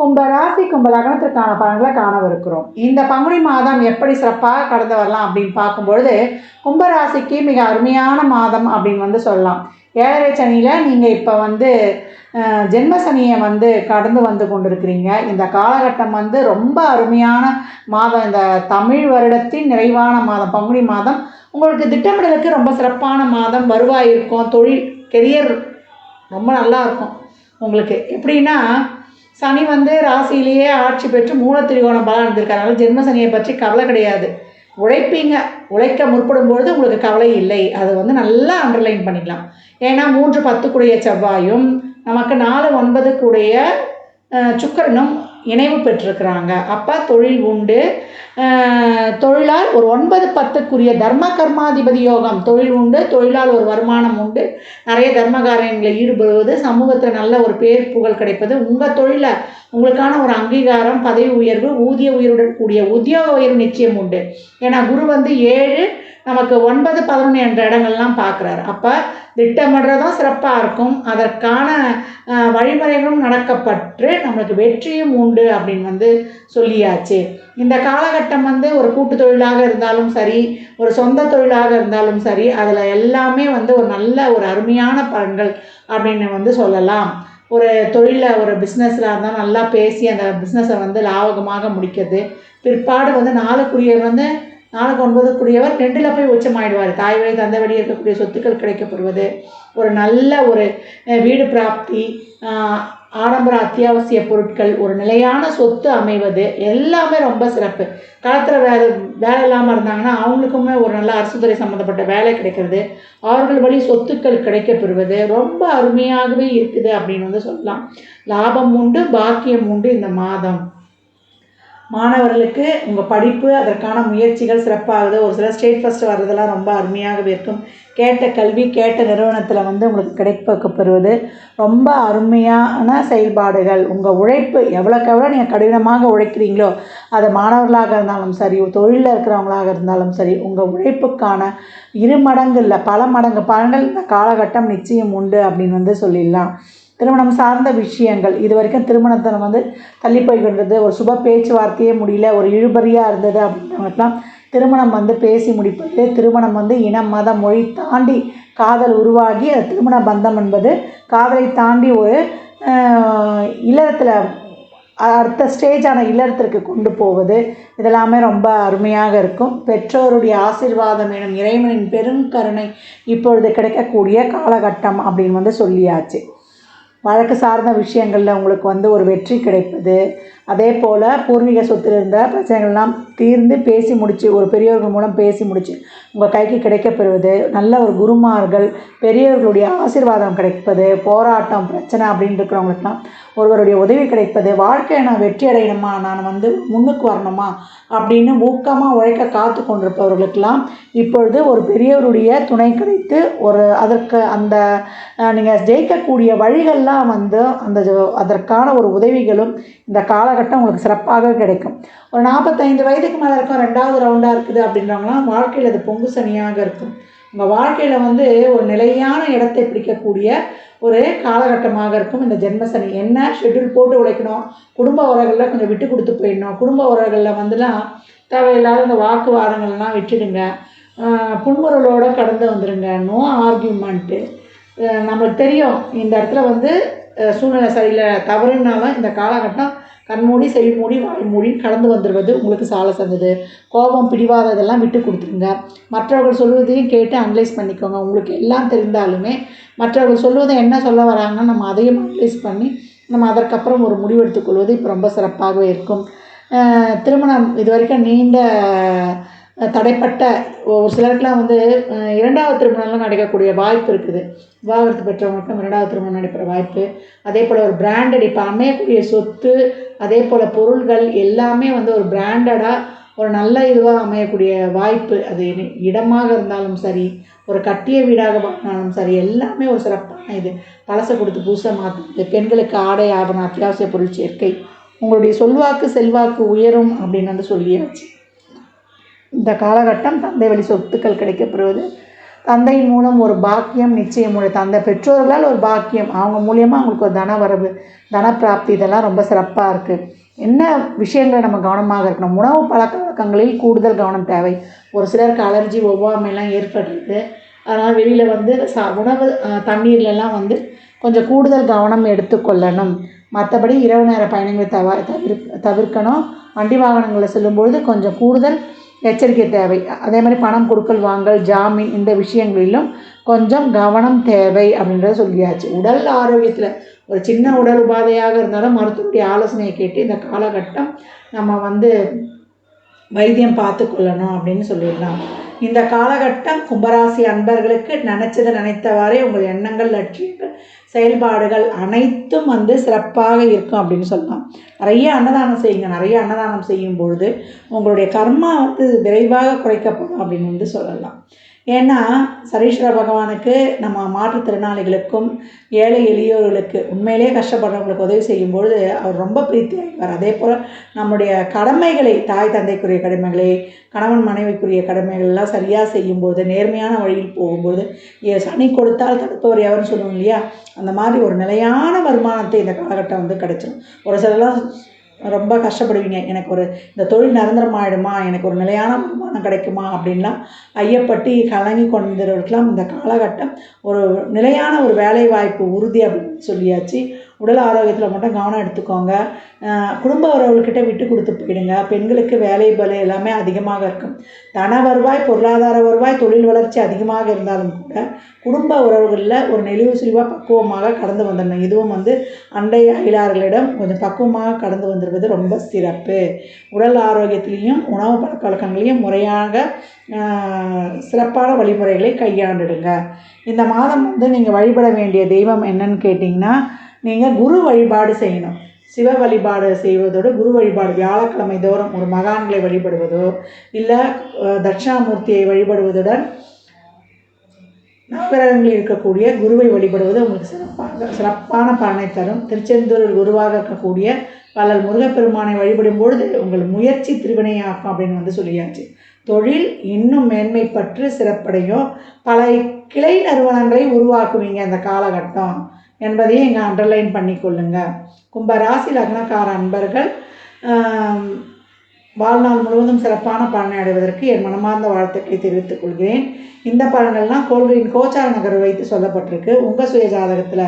கும்ப ராசி கும்ப லக்னத்திற்கான பலன்களை காணவிருக்கிறோம். இந்த பங்குனி மாதம் எப்படி சிறப்பாக கடந்து வரலாம் அப்படின்னு பார்க்கும்பொழுது கும்பராசிக்கு மிக அருமையான மாதம் அப்படின்னு வந்து சொல்லலாம். ஏழரை சனியில் நீங்கள் இப்போ வந்து ஜென்ம சனியை வந்து கடந்து வந்து கொண்டிருக்கிறீங்க. இந்த காலகட்டம் வந்து ரொம்ப அருமையான மாதம். இந்த தமிழ் வருடத்தின் நிறைவான மாதம் பங்குனி மாதம். உங்களுக்கு திட்டமிடலுக்கு ரொம்ப சிறப்பான மாதம். வருவாய் இருக்கும் தொழில் கெரியர் ரொம்ப நல்லா இருக்கும் உங்களுக்கு. எப்படின்னா சனி வந்து ராசியிலேயே ஆட்சி பெற்று மூல திரிகோணம் பலம் இருந்திருக்காரு அதனால ஜென்ம சனியை பற்றி கவலை கிடையாது. உழைப்பீங்க. உழைக்க முற்படும் பொழுது உங்களுக்கு கவலை இல்லை. அது வந்து நல்லா அண்டர்லைன் பண்ணிக்கலாம். ஏன்னா மூன்று பத்துக்குடைய செவ்வாயும் நமக்கு நாலு ஒன்பதுக்குடைய அஹ், சுக்கிரனும் இணைவு பெற்றிருக்கிறாங்க. அப்போ தொழில் உண்டு. தொழிலால் ஒரு ஒன்பது பத்துக்குரிய தர்ம கர்மாதிபதி யோகம் தொழில் உண்டு. தொழிலால் ஒரு வருமானம் உண்டு. நிறைய தர்ம காரியங்களில் ஈடுபடுவது சமூகத்தில் நல்ல ஒரு பேர் புகழ் கிடைப்பது. உங்கள் தொழிலை உங்களுக்கான ஒரு அங்கீகாரம் பதவி உயர்வு ஊதிய உயர்வுடன் கூடிய உத்தியோக உயர்வு நிச்சயம் உண்டு. ஏன்னா குரு வந்து ஏழு நமக்கு ஒன்பது பதினொன்று என்ற இடங்கள்லாம் பார்க்குறாரு. அப்போ திட்டமிடுறதும் சிறப்பாக இருக்கும். அதற்கான வழிமுறைகளும் நடக்கப்பட்டு நம்மளுக்கு வெற்றியும் உண்டு அப்படின்னு வந்து சொல்லியாச்சு. இந்த காலகட்டம் வந்து ஒரு கூட்டு தொழிலாக இருந்தாலும் சரி ஒரு சொந்த தொழிலாக இருந்தாலும் சரி அதில் எல்லாமே வந்து ஒரு நல்ல ஒரு அருமையான பலன்கள் அப்படின்னு வந்து சொல்லலாம். ஒரு தொழிலில் ஒரு பிஸ்னஸில் இருந்தால் நல்லா பேசி அந்த பிஸ்னஸை வந்து லாபகமாக முடிக்கிறது. பிற்பாடு வந்து நாலுக்குரியர் வந்து நாளுக்கு ஒன்பதுக்குரியவர் ரெண்டில் போய் உச்சமாயிடுவார். தாய் வழி தந்தை வழி இருக்கக்கூடிய சொத்துக்கள் கிடைக்கப்படுவது ஒரு நல்ல ஒரு வீடு பிராப்தி ஆடம்பர அத்தியாவசிய பொருட்கள் ஒரு நிலையான சொத்து அமைவது எல்லாமே ரொம்ப சிறப்பு. களத்தில் வேலை வேலை இல்லாமல் இருந்தாங்கன்னா அவங்களுக்குமே ஒரு நல்ல அரசுத்துறை சம்மந்தப்பட்ட வேலை கிடைக்கிறது. அவர்கள் வழி சொத்துக்கள் கிடைக்கப்பெறுவது ரொம்ப அருமையாகவே இருக்குது அப்படின்னு வந்து சொல்லலாம். லாபம் உண்டு பாக்கியம் உண்டு இந்த மாதம். மாணவர்களுக்கு உங்கள் படிப்பு அதற்கான முயற்சிகள் சிறப்பாகுது. ஒரு சில ஸ்டேட் ஃபஸ்ட் வர்றதெல்லாம் ரொம்ப அருமையாகவே இருக்கும். கேட்ட கல்வி கேட்ட நிறுவனத்தில் வந்து உங்களுக்கு கிடைப்ப பெறுவது ரொம்ப அருமையான செயல்பாடுகள். உங்கள் உழைப்பு எவ்வளோக்கு எவ்வளோ நீங்கள் கடினமாக உழைக்கிறீங்களோ அது மாணவர்களாக இருந்தாலும் சரி தொழிலில் இருக்கிறவங்களாக இருந்தாலும் சரி உங்கள் உழைப்புக்கான இரு மடங்கு இல்லை பல மடங்கு பலன்கள் இந்த காலகட்டம் நிச்சயம் உண்டு அப்படின்னு வந்து சொல்லிடலாம். திருமணம் சார்ந்த விஷயங்கள். இது வரைக்கும் திருமணத்தை வந்து தள்ளி போய்கின்றது ஒரு சுப பேச்சுவார்த்தையே முடியல ஒரு இழுபறியாக இருந்தது அப்படின்றவங்களுக்குலாம் திருமணம் வந்து பேசி முடிப்பது திருமணம் வந்து இனம் மதம் மொழி தாண்டி காதல் உருவாகி அது திருமண பந்தம் என்பது காதலை தாண்டி ஒரு இல்லறத்தில் அடுத்த ஸ்டேஜான இல்லறத்திற்கு கொண்டு போவது இதெல்லாமே ரொம்ப அருமையாக இருக்கும். பெற்றோருடைய ஆசீர்வாதம் எனும் இறைவனின் பெருங்கருணை இப்பொழுது கிடைக்கக்கூடிய காலகட்டம் அப்படின்னு வந்து சொல்லியாச்சு. வழக்கு சார்ந்த விஷயங்களில் உங்களுக்கு வந்து ஒரு வெற்றி கிடைப்பது அதே போல் பூர்வீக சொத்தில் இருந்த பிரச்சனைகள்லாம் தீர்ந்து பேசி முடித்து ஒரு பெரியவர்கள் மூலம் பேசி முடித்து உங்கள் கைக்கு கிடைக்கப்பெறுவது நல்ல ஒரு குருமார்கள் பெரியவர்களுடைய ஆசீர்வாதம் கிடைப்பது போராட்டம் பிரச்சனை அப்படின்னு இருக்கிறவங்களுக்குலாம் ஒருவருடைய உதவி கிடைப்பது வாழ்க்கையை நான் வெற்றி அடையணுமா நான் வந்து முன்னுக்கு வரணுமா அப்படின்னு ஊக்கமாக உழைக்க காத்து கொண்டிருப்பவர்களுக்கெல்லாம் இப்பொழுது ஒரு பெரியவருடைய துணை கிடைத்து ஒரு அதற்கு அந்த நீங்கள் ஜெயிக்கக்கூடிய வழிகள்லாம் வந்து அந்த அதற்கான ஒரு உதவிகளும் இந்த காலகட்டம் உங்களுக்கு சிறப்பாக கிடைக்கும். ஒரு நாற்பத்தைந்து வயதுக்கு மேலே இருக்கும் ரெண்டாவது ரவுண்டாக இருக்குது அப்படின்றவங்களாம் வாழ்க்கையில் அது பொங்கு சனியாக இருக்கும். உங்கள் வாழ்க்கையில் வந்து ஒரு நிலையான இடத்தை பிடிக்கக்கூடிய ஒரு காலகட்டமாக இருக்கும். இந்த ஜென்மசனி என்ன ஷெட்யூல் போட்டு உழைக்கணும்? குடும்ப உறவுகளில் கொஞ்சம் விட்டு கொடுத்து போயிடணும். குடும்ப உறவுகளில் வந்துலாம் தேவையில்லாத இந்த வாக்குவாதங்கள்லாம் விட்டுடுங்க. புன்முறலோடு கடந்து வந்துடுங்க நோ ஆர்கியூமெண்ட்டு நம்மளுக்கு தெரியும் இந்த இடத்துல வந்து சூழ்நிலை சரியில்லை தவறுனாலும் இந்த காலகட்டம் கண்மூடி செவிமூடி மூடி கடந்து வந்துடுவது உங்களுக்கு சால சந்தது. கோபம் பிடிவாத இதெல்லாம் விட்டு கொடுத்துருங்க. மற்றவர்கள் சொல்வதையும் கேட்டு அனலைஸ் பண்ணிக்கோங்க. உங்களுக்கு எல்லாம் தெரிந்தாலுமே மற்றவர்கள் சொல்வதை என்ன சொல்ல வராங்கன்னு நம்ம அதையும் அனலைஸ் பண்ணி நம்ம அதற்கப்புறம் ஒரு முடிவெடுத்துக் கொள்வது இப்போ ரொம்ப சிறப்பாகவே இருக்கும். திருமணம் இது வரைக்கும் நீண்ட தடைப்பட்ட ஒரு சிலருக்குலாம் வந்து இரண்டாவது திருமணம்லாம் நடக்கக்கூடிய வாய்ப்பு இருக்குது. விவாகரத்து பெற்றவங்களுக்கும் இரண்டாவது திருமணம் நடைபெற வாய்ப்பு. அதே போல் ஒரு பிராண்டட் இப்போ அமையக்கூடிய சொத்து அதே போல் பொருள்கள் எல்லாமே வந்து ஒரு பிராண்டடாக ஒரு நல்ல இதுவாக அமையக்கூடிய வாய்ப்பு. அது இடமாக இருந்தாலும் சரி ஒரு கட்டிய வீடாக வாங்கினாலும் சரி எல்லாமே ஒரு சிறப்பான இது. பழசை கொடுத்து பூசை மாற்றுறது பெண்களுக்கு ஆடை ஆபரணம் அத்தியாவசிய பொருள் சேர்க்கை. உங்களுடைய சொல்வாக்கு செல்வாக்கு உயரும் அப்படின்னு வந்து சொல்லியாச்சு. இந்த காலகட்டம் தந்தை வழி சொத்துக்கள் கிடைக்கப்பெறுவது தந்தையின் மூலம் ஒரு பாக்கியம் நிச்சயம் உடைய தந்தை பெற்றோர்களால் ஒரு பாக்கியம். அவங்க மூலியமாக அவங்களுக்கு ஒரு தன வரவு தனப்பிராப்தி இதெல்லாம் ரொம்ப சிறப்பாக இருக்குது என்ன விஷயங்களை நம்ம கவனமாக இருக்கணும்? உணவு பழக்க வழக்கங்களில் கூடுதல் கவனம் தேவை. ஒரு சிலருக்கு அலர்ஜி ஒவ்வாமைலாம் ஏற்படுறது அதனால் வெளியில் வந்து சா உணவு தண்ணீர்லலாம் வந்து கொஞ்சம் கூடுதல் கவனம் எடுத்துக்கொள்ளணும். மற்றபடி இரவு நேர பயணங்களை தவ தவிர் தவிர்க்கணும். வண்டி வாகனங்களில் செல்லும்பொழுது கொஞ்சம் கூடுதல் எச்சரிக்கை தேவை. அதே மாதிரி பணம் கொடுக்கல் வாங்கல் ஜாமீன் இந்த விஷயங்களிலும் கொஞ்சம் கவனம் தேவை அப்படின்றத சொல்லியாச்சு. உடல் ஆரோக்கியத்தில் ஒரு சின்ன உடல் உபாதையாக இருந்தாலும் மருத்துவருடைய ஆலோசனையை கேட்டு இந்த காலகட்டம் நம்ம வந்து வைத்தியம் பார்த்து கொள்ளணும் அப்படின்னு சொல்லிடலாம். இந்த காலகட்டம் கும்பராசி அன்பர்களுக்கு நினச்சதை நினைத்தவாறே உங்கள் எண்ணங்கள் லட்சியங்கள் செயல்பாடுகள் அனைத்தும் வந்து சிறப்பாக இருக்கும் அப்படின்னு சொல்லலாம். நிறைய அன்னதானம் செய்யுங்க. நிறைய அன்னதானம் செய்யும் பொழுது உங்களுடைய கர்மா வந்து விரைவாக குறைக்கப்படும் அப்படின்னு வந்து சொல்லலாம். ஏன்னா சரீஸ்வர பகவானுக்கு நம்ம மாற்றுத்திறனாளிகளுக்கும் ஏழை எளியோர்களுக்கு உண்மையிலேயே கஷ்டப்படுறவங்களுக்கு உதவி செய்யும்பொழுது அவர் ரொம்ப பிரீத்தி ஆகிவார் அதே போல் நம்முடைய கடமைகளை தாய் தந்தைக்குரிய கடமைகளை கணவன் மனைவிக்குரிய கடமைகள்லாம் சரியாக செய்யும்போது நேர்மையான வழியில் போகும்போது ஏ சனி கொடுத்தால் தடுப்பவர் எவர்னு சொல்லுவோம் இல்லையா? அந்த மாதிரி ஒரு நிலையான வருமானத்தை இந்த காலகட்டம் வந்து கிடைச்சிடும் ஒரு சிலர்லாம் ரொம்ப கஷ்டப்படுவீங்க. எனக்கு ஒரு இந்த தொழில் நிரந்தரமாயிடுமா? எனக்கு ஒரு நிலையான வருமானம் கிடைக்குமா? அப்படின்லாம் ஐயப்பட்டு கலங்கி கொண்டிருக்கலாம். இந்த காலகட்டம் ஒரு நிலையான ஒரு வேலை வாய்ப்பு உறுதி அப்படின்னு சொல்லியாச்சு. உடல் ஆரோக்கியத்தில் மட்டும் கவனம் எடுத்துக்கோங்க. குடும்ப உறவுகள்கிட்ட விட்டு கொடுத்து போயிடுங்க. பெண்களுக்கு வேலை பல எல்லாமே அதிகமாக இருக்கும். தன வருவாய் பொருளாதார வருவாய் தொழில் வளர்ச்சி அதிகமாக இருந்தாலும் கூட குடும்ப உறவுகளில் ஒரு நெளிவு சுழிவாக பக்குவமாக கடந்து வந்துடணும். இதுவும் வந்து அண்டை அயலார்களிடம் கொஞ்சம் பக்குவமாக கடந்து வந்துடுவது ரொம்ப சிறப்பு. உடல் ஆரோக்கியத்திலையும் உணவு பழக்க வழக்கங்களையும் முறையாக சிறப்பான வழிமுறைகளை கையாண்டுடுங்க. இந்த மாதம் வந்து நீங்கள் வழிபட வேண்டிய தெய்வம் என்னன்னு கேட்டிங்கன்னா நீங்கள் குரு வழிபாடு செய்யணும். சிவ வழிபாடு செய்வதோடு குரு வழிபாடு வியாழக்கிழமை தோறும் ஒரு மகான்களை வழிபடுவதோ இல்லை தட்சிணாமூர்த்தியை வழிபடுவதுடன் நவகிரகங்களில் இருக்கக்கூடிய குருவை வழிபடுவது உங்களுக்கு சிறப்பாக சிறப்பான பலனை தரும். திருச்செந்தூரில் குருவாக இருக்கக்கூடிய பலர் முருகப்பெருமானை வழிபடும் பொழுது உங்கள் முயற்சி திருவினையாக்கும் அப்படின்னு வந்து சொல்லியாச்சு. தொழில் இன்னும் மேன்மை பற்று சிறப்படையும். பல கிளை நிறுவனங்களை உருவாக்குவீங்க அந்த காலகட்டம். என்பதையும் இங்கே அண்டர்லைன் பண்ணிக்கொள்ளுங்க. கும்பராசி லக்னக்கார அன்பர்கள் வாழ்நாள் முழுவதும் சிறப்பான பலனை அடைவதற்கு என் மனமார்ந்த வாழ்த்துக்களை தெரிவித்துக் கொள்கிறேன். இந்த பலன்கள்லாம் கோள்களின் கோச்சார நகர் வைத்து சொல்லப்பட்டிருக்கு. உங்கள் சுய ஜாதகத்தில்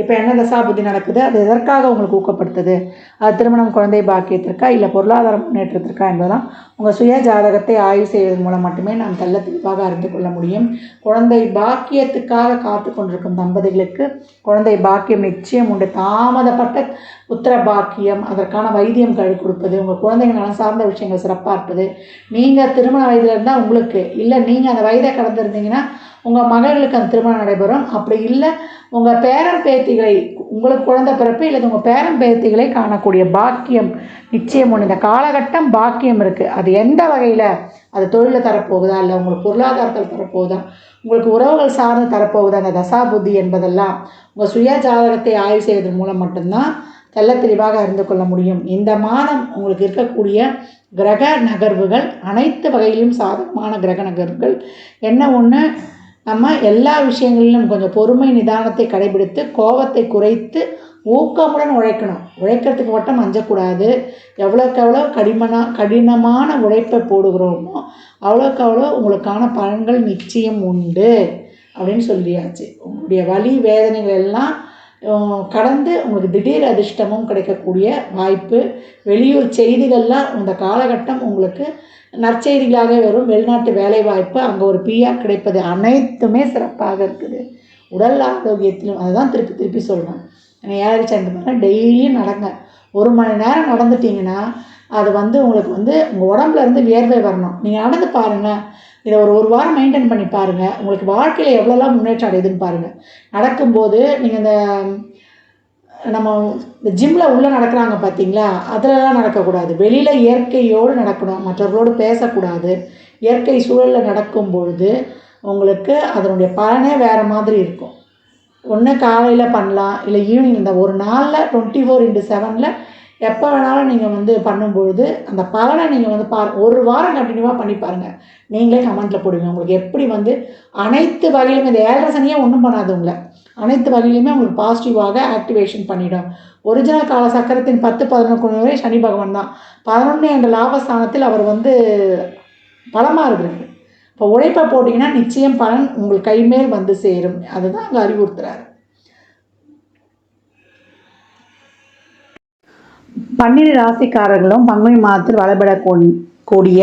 இப்போ என்ன தசா புத்தி நடக்குது? அது எதற்காக உங்களுக்கு ஊக்கப்படுத்துது? அது திருமணம் குழந்தை பாக்கியத்திற்கா இல்லை பொருளாதார முன்னேற்றத்திற்கா என்பதெல்லாம் உங்கள் சுய ஜாதகத்தை ஆய்வு செய்வதன் மூலம் மட்டுமே நாம் தெள்ள தெளிவாக அறிந்து கொள்ள முடியும். குழந்தை பாக்கியத்துக்காக காத்து கொண்டிருக்கும் தம்பதிகளுக்கு குழந்தை பாக்கியம் நிச்சயம் உண்டு. தாமதப்பட்ட உத்தர பாக்கியம் அதற்கான வைத்தியம் கழி கொடுப்பது உங்கள் குழந்தைங்க நலம் சார்ந்த விஷயங்கள் சிறப்பாக இருப்பது நீங்கள் திருமண வயதில் இருந்தால் உங்களுக்கு இல்லை நீங்கள் அந்த வயதை நடந்திருந்தீங்கன்னா உங்கள் மகளுக்கு அந்த திருமணம் நடைபெறும். அப்படி இல்லை உங்கள் பேரன் பேத்திகளை உங்களுக்கு குழந்தை பிறப்பு இல்லை உங்கள் பேரன் பேத்திகளை காணக்கூடிய பாக்கியம் நிச்சயம் ஒன்று இந்த காலகட்டம் பாக்கியம் இருக்குது அது எந்த வகையில்? அது தொழிலில் தரப்போகுதா? இல்லை உங்களுக்கு பொருளாதாரத்தில் தரப்போகுதா? உங்களுக்கு உறவுகள் சார்ந்து தரப்போகுதா? அந்த தசா புத்தி என்பதெல்லாம் உங்கள் சுய ஜாதகத்தை ஆய்வு செய்வதன் மூலம் மட்டும்தான் தெள்ள தெளிவாக அறிந்து கொள்ள முடியும். இந்த மாதம் உங்களுக்கு இருக்கக்கூடிய கிரக நகர்வுகள் அனைத்து வகையிலும் சாதகமான கிரக நகர்வுகள். என்ன ஒன்று நம்ம எல்லா விஷயங்களிலும் கொஞ்சம் பொறுமை நிதானத்தை கடைபிடித்து கோபத்தை குறைத்து ஊக்கமுடன் உழைக்கணும். உழைக்கிறதுக்கு மட்டும் அஞ்சக்கூடாது. எவ்வளோக்கு எவ்வளோ கடிமனா கடினமான உழைப்பை போடுகிறோமோ அவ்வளோக்கு அவ்வளோ உங்களுக்கான பலன்கள் நிச்சயம் உண்டு அப்படின்னு சொல்லியாச்சு. உங்களுடைய வலி வேதனைகள் எல்லாம் கடந்து உங்களுக்கு திடீர் அதிர்ஷ்டமும் கிடைக்கக்கூடிய வாய்ப்பு. வெளியூர் செய்திகள்லாம் இந்த காலகட்டம் உங்களுக்கு நற்செய்திகளாக வரும். வெளிநாட்டு வேலை வாய்ப்பு அங்கே ஒரு பிஆர் கிடைப்பது அனைத்துமே சிறப்பாக இருக்குது. உடல் ஆரோக்கியத்திலும் அதுதான் திருப்பி திருப்பி சொல்கிறேன் ஏழரை சண்டு மாதிரி டெய்லியும் நடங்க. ஒரு மணி நேரம் நடந்துட்டீங்கன்னா அது வந்து உங்களுக்கு வந்து உங்கள் உடம்புலேருந்து வியர்வை வரணும். நீங்கள் நடந்து பாருங்கள் இதை ஒரு ஒரு வாரம் மெயின்டைன் பண்ணி பாருங்கள் உங்களுக்கு வாழ்க்கையில் எவ்வளோலாம் முன்னேற்றம் அடையுதுன்னு பாருங்கள் நடக்கும்போது நீங்கள் இந்த நம்ம இந்த ஜிம்மில் உள்ளே நடக்கிறாங்க பார்த்தீங்களா அதிலலாம் நடக்கக்கூடாது. வெளியில் இயற்கையோடு நடக்கணும். மற்றவர்களோடு பேசக்கூடாது. இயற்கை சூழலில் நடக்கும் பொழுது உங்களுக்கு அதனுடைய பலனே வேறு மாதிரி இருக்கும். ஒன்று காலையில் பண்ணலாம். இல்லை ஈவினிங் இந்த ஒரு நாளில் டுவெண்ட்டி ஃபோர் இன்ட்டு செவனில் எப்போ வேணாலும் நீங்கள் வந்து பண்ணும்பொழுது அந்த பலனை நீங்கள் வந்து பாரு ஒரு வாரம் கண்டினியூவாக பண்ணி பாருங்கள் நீங்களே கமெண்ட்டில் போடுவீங்க உங்களுக்கு எப்படி வந்து அனைத்து வகையிலுமே இந்த ஏழரை சனியே ஒன்றும் பண்ணாது உங்களை. அனைத்து வகையிலுமே உங்களுக்கு பாசிட்டிவாக ஆக்டிவேஷன் பண்ணிடும். ஒரிஜினல் கால சக்கரத்தின் பத்து பதினொன்று வரை சனி பகவான் தான். பதினொன்று என்ற லாபஸ்தானத்தில் அவர் வந்து பலமாக இருக்கிறார். இப்போ உழைப்பை போட்டிங்கன்னா நிச்சயம் பலன் உங்கள் கைமேல் வந்து சேரும். அதுதான் அங்கே அறிவுறுத்துறாரு. பன்னிரு ராசிக்காரர்களும் பங்குனி மாதத்தில் வழிபட கூடிய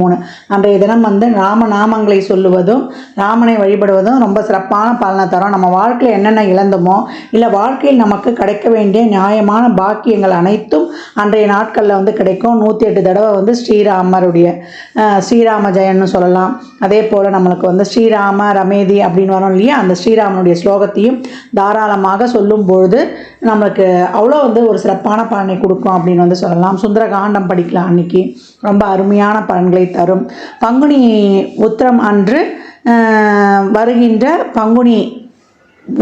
மூணு. அன்றைய தினம் வந்து ராம நாமங்களை சொல்லுவதும் ராமனை வழிபடுவதும் ரொம்ப சிறப்பான பலனை தரும். நம்ம வாழ்க்கையில் என்னென்ன இழந்தோமோ இல்லை வாழ்க்கையில் நமக்கு கிடைக்க வேண்டிய நியாயமான பாக்கியங்கள் அனைத்தும் அன்றைய நாட்களில் வந்து கிடைக்கும். நூற்றி எட்டு தடவை வந்து ஸ்ரீராமருடைய ஸ்ரீராம ஜெயன்னு சொல்லலாம். அதே போல் நம்மளுக்கு வந்து ஸ்ரீராம ரமேதி அப்படின்னு வரோம் இல்லையா? அந்த ஸ்ரீராமனுடைய ஸ்லோகத்தையும் தாராளமாக சொல்லும் பொழுது நம்மளுக்கு அவ்வளோ வந்து ஒரு சிறப்பான பலனை கொடுக்கும் அப்படின்னு வந்து சொல்லலாம். சுந்தர காண்டம் படிக்கலாம் அன்னைக்கு. ரொம்ப அருமையான பலன்களை தரும். பங்குனி உத்திரம் அன்று வருகின்ற பங்குனி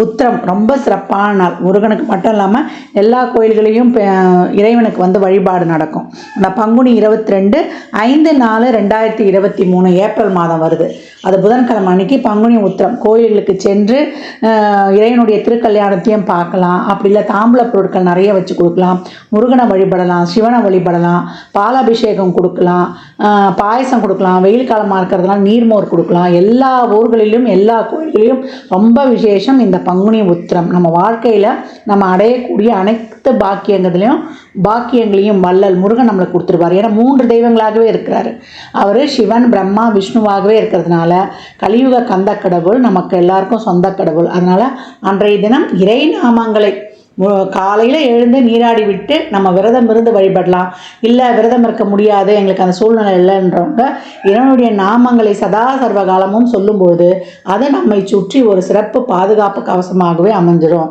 உத்திரம் ரொம்ப சிறப்பான நாள். முருகனுக்கு மட்டும் இல்லாமல் எல்லா கோயில்களையும் இறைவனுக்கு வந்து வழிபாடு நடக்கும். அந்த பங்குனி இருபத்தி ரெண்டு ஐந்து நாலு ரெண்டாயிரத்தி இருபத்தி மூணு ஏப்ரல் மாதம் வருது. அது புதன்கிழமை அன்னைக்கு பங்குனி உத்திரம். கோயில்களுக்கு சென்று இறைவனுடைய திருக்கல்யாணத்தையும் பார்க்கலாம். அப்படி இல்லை தாம்பூல பொருட்கள் நிறைய வச்சு கொடுக்கலாம். முருகனை வழிபடலாம் சிவனை வழிபடலாம் பாலாபிஷேகம் கொடுக்கலாம் பாயசம் கொடுக்கலாம் வெயில் காலமாக இருக்கிறதுனால நீர்மோர் கொடுக்கலாம். எல்லா ஊர்களிலும் எல்லா கோயில்களிலும் ரொம்ப விசேஷம் இந்த பங்குனி உத்திரம். நம்ம வாழ்க்கையில் நம்ம அடையக்கூடிய அனைத்து பாக்கியங்களையும் பாக்கியங்களையும் வள்ளல் முருகன் நம்மளுக்கு கொடுத்துருவார். ஏன்னா மூன்று தெய்வங்களாகவே இருக்கிறார். அவர் சிவன் பிரம்மா விஷ்ணுவாகவே இருக்கிறதுனால கலியுக கந்த கடவுள் நமக்கு எல்லாருக்கும் சொந்த கடவுள் அதனால் அன்றைய தினம் இறை நாமங்களை காலையில் எழுந்து நீராடி விட்டு நம்ம விரதம் இருந்து வழிபடலாம். இல்லை விரதம் இருக்க முடியாது எங்களுக்கு அந்த சூழ்நிலை இல்லைன்றவங்க இறைவனுடைய நாமங்களை சதா சர்வ காலமும் சொல்லும்போது அது நம்மை சுற்றி ஒரு சிறப்பு பாதுகாப்பு கவசமாகவே அமைஞ்சிரும்.